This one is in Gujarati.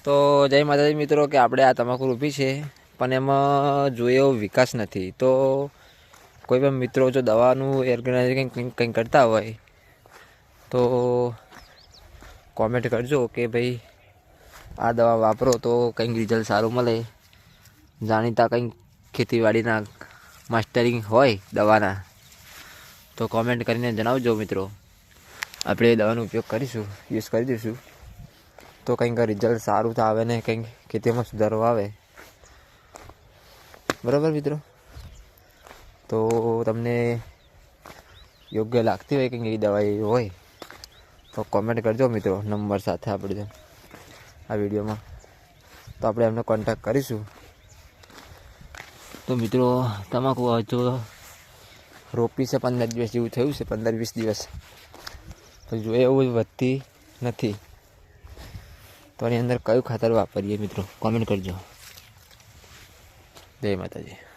તો જય માતાજી મિત્રો કે આપણે આ તમાકુ રૂપી છે, પણ એમાં જોઈએ એવો વિકાસ નથી. તો કોઈ પણ મિત્રો જો દવાનું ઓર્ગેનાઇઝ કંઈક કંઈક કરતા હોય, તો કોમેન્ટ કરજો કે ભાઈ આ દવા વાપરો તો કંઈક રિઝલ્ટ સારું મળે. જાણીતા કંઈક ખેતીવાડીના માસ્ટરિંગ હોય દવાના, તો કોમેન્ટ કરીને જણાવજો મિત્રો. આપણે એ દવાનો ઉપયોગ કરીશું યુઝ કરી દઈશું. તો કંઈક રિઝલ્ટ સારું તો આવે ને કંઈક ખેતીમાં સુધારો આવે. બરાબર મિત્રો? તો તમને યોગ્ય લાગતી હોય કંઈક એવી દવાઈ હોય, તો કોમેન્ટ કરજો મિત્રો નંબર સાથે આપણે આ વિડીયોમાં. તો આપણે એમને કોન્ટેક્ટ કરીશું. તો મિત્રો, તમાકુ હજુ રોપી છે પંદર દિવસ જેવું થયું છે, પંદર વીસ દિવસ. તો જોઈએ એવું વધતી નથી. તો એની અંદર કયું ખાતર વાપરીએ મિત્રો? કોમેન્ટ કરજો. જય માતાજી.